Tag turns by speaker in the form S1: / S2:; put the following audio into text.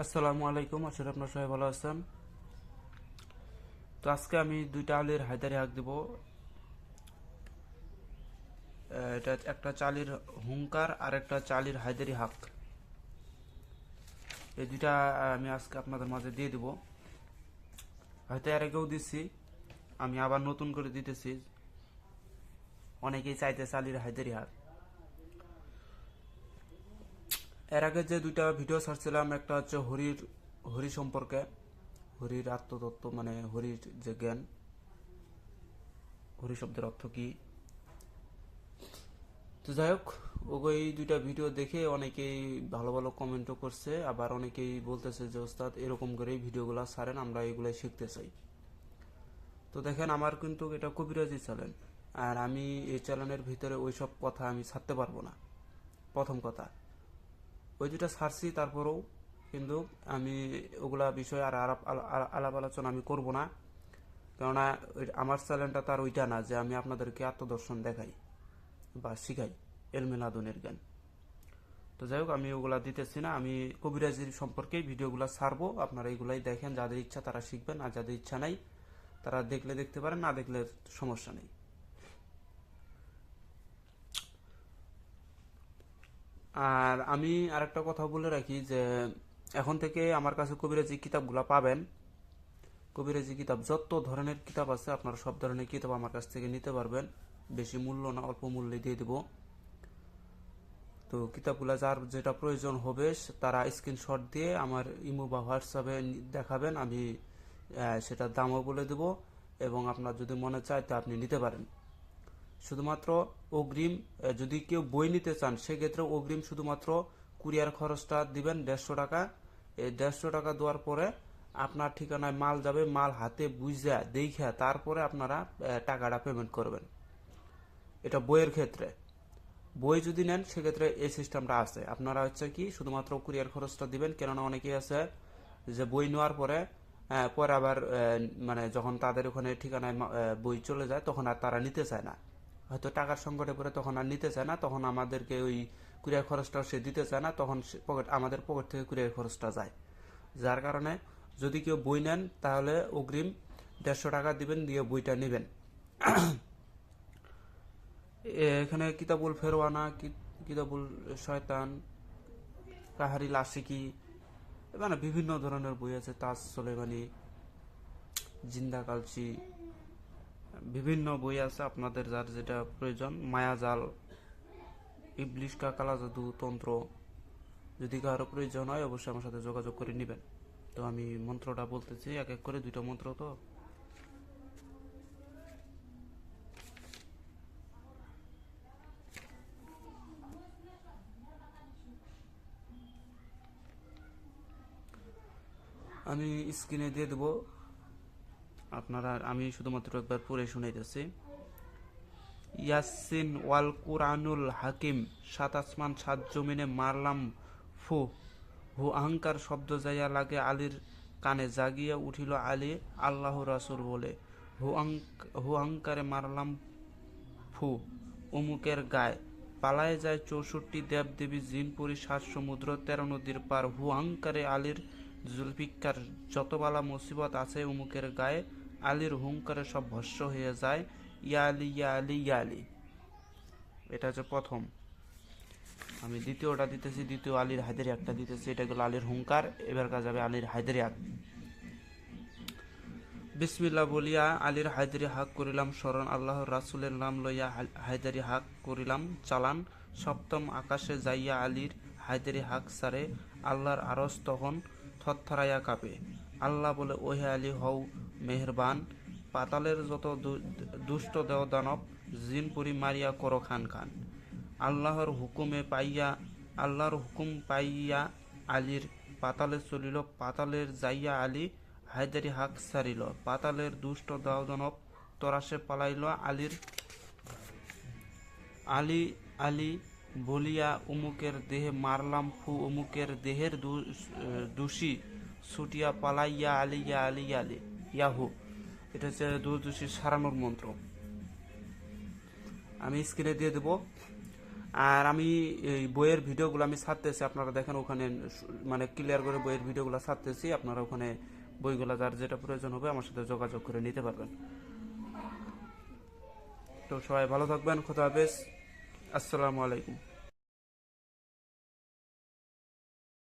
S1: আসসালামু আলাইকুম আসলে আপনার সবাই ভালো আছেন। তো আজকে আমি দুইটা আলির হায়দারি হাঁক দিব। এটা একটা চালির হুঙ্কার আর একটা চালির হায়দারি হাঁক। এই দুইটা আমি আজকে আপনাদের মাঝে দিয়ে দিব। হয়তো এর আগেও দিচ্ছি আমি আবার নতুন করে দিতেছি। অনেকেই চাইতে চালির হায়দারি হাঁক। এর আগে যে দুইটা ভিডিও ছাড়ছিলাম, একটা হচ্ছে হরির, হরি সম্পর্কে, হরির আত্মতত্ত্ব মানে হরির যে জ্ঞান। হরি শব্দের অর্থ কি? তো যাই হোক, ওগো এই দুইটা ভিডিও দেখে অনেকেই ভালো ভালো কমেন্টও করছে, আবার অনেকেই বলতেছে যে, ওস্তাদ, এরকম করেই ভিডিওগুলো ছাড়েন, আমরা এগুলাই শিখতে চাই। তো দেখেন, আমার কিন্তু এটা কবিরাজি চ্যানেল আর আমি এই চ্যানেলের ভিতরে ওইসব কথা আমি ছাড়তে পারব না। প্রথম কথা ওই দুটা ছাড়ছি, তারপরেও কিন্তু আমি ওগুলা বিষয়ে আর আলাপ আলোচনা আমি করব না। কেননা আমার চ্যানেলটা তার ওইটা না যে আমি আপনাদেরকে আত্মদর্শন দেখাই বা শিখাই এলমেলাদনের জ্ঞান। তো যাই হোক, আমি ওগুলা দিতেছি না। আমি কবিরাজির সম্পর্কেই ভিডিওগুলো ছাড়বো। আপনারা এগুলাই দেখেন, যাদের ইচ্ছা তারা শিখবেন, আর যাদের ইচ্ছা নাই তারা দেখলে দেখতে পারেন, না দেখলে সমস্যা নেই। আর আমি আরেকটা কথা বলে রাখি যে, এখন থেকে আমার কাছে কবিরাজি কিতাবগুলো পাবেন। কবিরাজি কিতাব, যত ধরনের কিতাব আছে, আপনারা সব ধরনের কিতাব আমার কাছ থেকে নিতে পারবেন। বেশি মূল্য না, অল্প মূল্যে দিয়ে দেব। তো কিতাবগুলো যার যেটা প্রয়োজন হবে তারা স্ক্রিনশট দিয়ে আমার ইমো বা হোয়াটসঅ্যাপে দেখাবেন। আমি সেটার দামও বলে দেব এবং আপনার যদি মনে চায় তা আপনি নিতে পারেন। শুধুমাত্র অগ্রিম যদি কেউ বই নিতে চান, সেক্ষেত্রে অগ্রিম শুধুমাত্র কুরিয়ার খরচটা দিবেন দেড়শো টাকা। এই দেড়শো টাকা দেওয়ার পরে আপনার ঠিকানায় মাল যাবে, মাল হাতে বুঝা দেখা তারপরে আপনারা টাকাটা পেমেন্ট করবেন। এটা বইয়ের ক্ষেত্রে। বই যদি নেন, সেক্ষেত্রে এই সিস্টেমটা আছে। আপনারা হচ্ছে কি, শুধুমাত্র কুরিয়ার খরচটা দিবেন, কেননা অনেকেই আছে যে বই নেওয়ার পরে পরে আবার মানে যখন তাদের ওখানে ঠিকানায় বই চলে যায়, তখন আর তারা নিতে চায় না। হয়তো টাকার সংকটে পরে তখন আর নিতে চায় না, তখন আমাদেরকে ওই কুরিয়ার খরচটাও সে দিতে চায় না, তখন পকেট, আমাদের পকেট থেকে কুরিয়ার খরচটা যায়। যার কারণে যদি কেউ বই নেন, তাহলে অগ্রিম দেড়শো টাকা দিবেন, দিয়ে বইটা নেবেন। এখানে কিতাবুল ফেরওয়ানা কিতাবুল শয়তান, কাহারি লাসিকি মানে বিভিন্ন ধরনের বই আছে, তাজ সোলেমানি, জিন্দা কালচি বিভিন্ন বই আছে আপনাদের যার যেটা প্রয়োজন। মায়াজাল ইবলিশ কালা জাদু তন্ত্র। যদি কারও প্রয়োজন হয়, অবশ্যই আমার সাথে যোগাযোগ করে নেবেন। তো আমি মন্ত্রটা বলতেছি, এক এক করে দুইটা মন্ত্র তো। আমি স্ক্রিনে দিয়ে দেবো। আপনারা আমি শুধুমাত্র একবার পড়ে শুনাইতেছি। ইয়াসিন ওয়াল কুরআনুল হাকিম, সাত আসমান, সাত জমিনে মারলাম, ফু। হু আহংকার শব্দ যাইয়া লাগে আলীর কানে, জাগিয়া উঠিল আলী, আল্লাহ রাসুল বলে। হু আহং- হু আহংকারে মারলাম, ফু। অমুকের গায়ে পালায় যায় চৌষট্টি দেব দেবী জিনপুরি সাত সমুদ্র তেরো নদীর পার। হু আহংকারে আলীর জুলফিকার যতবালা মুসিবত আছে অমুকের গায়ে আলীর হুঙ্কারে সব ভস্য হয়ে যায়। ইয়া আলী ইয়া আলী ইয়া আলী এটা হচ্ছে প্রথম। আমি দ্বিতীয়টা দিতেছি, দ্বিতীয় আলীর হায়দারি একটা দিতেছি। এটা গেল আলীর হুঙ্কার, এবার কাজ যাবে আলীর হায়দারি আক বিসমিল্লা বলিয়া আলীর হায়দারি হাক করিলাম, স্মরণ আল্লাহর রাসুলের নাম লইয়া হায়দারি হাক করিলাম, চালান। সপ্তম আকাশে যাইয়া আলীর হায়দারি হাক সারে, আল্লাহর আরস তখন থরথরাইয়া কাঁপে। আল্লাহ বলে, ওহে আলী, হও মেহেরবান, পাতালের যত দুষ্ট দেও দানব জিনপুরি মারিয়া করো খান খান। আল্লাহর হুকুমে পাইয়া, আল্লাহর হুকুম পাইয়া আলীর পাতালে চলিল, পাতালের যাইয়া আলী হায়দারি হাক সারিল। পাতালের দুষ্ট দাওদনব তরাসে পালাইল, আলীর আলী আলী বলিয়া উমুকের দেহে মারলাম ফু উমুকের দেহের দোষী ছুটিয়া পালাইয়া আলিয়া ইয়া আলী আলী। ইয়াহু এটা হচ্ছে দোষী সারানোর মন্ত্র। আমি স্ক্রিনে দিয়ে দেবো। আর আমি এই বইয়ের ভিডিওগুলো আমি ছাড়তেছি, আপনারা দেখেন ওখানে মানে ক্লিয়ার করে বইয়ের ভিডিওগুলো ছাড়তেছি, আপনারা ওখানে বইগুলো যার যেটা প্রয়োজন হবে আমার সাথে যোগাযোগ করে নিতে পারবেন। তো সবাই ভালো থাকবেন, খোদা হাফেজ। আসসালামু আলাইকুম।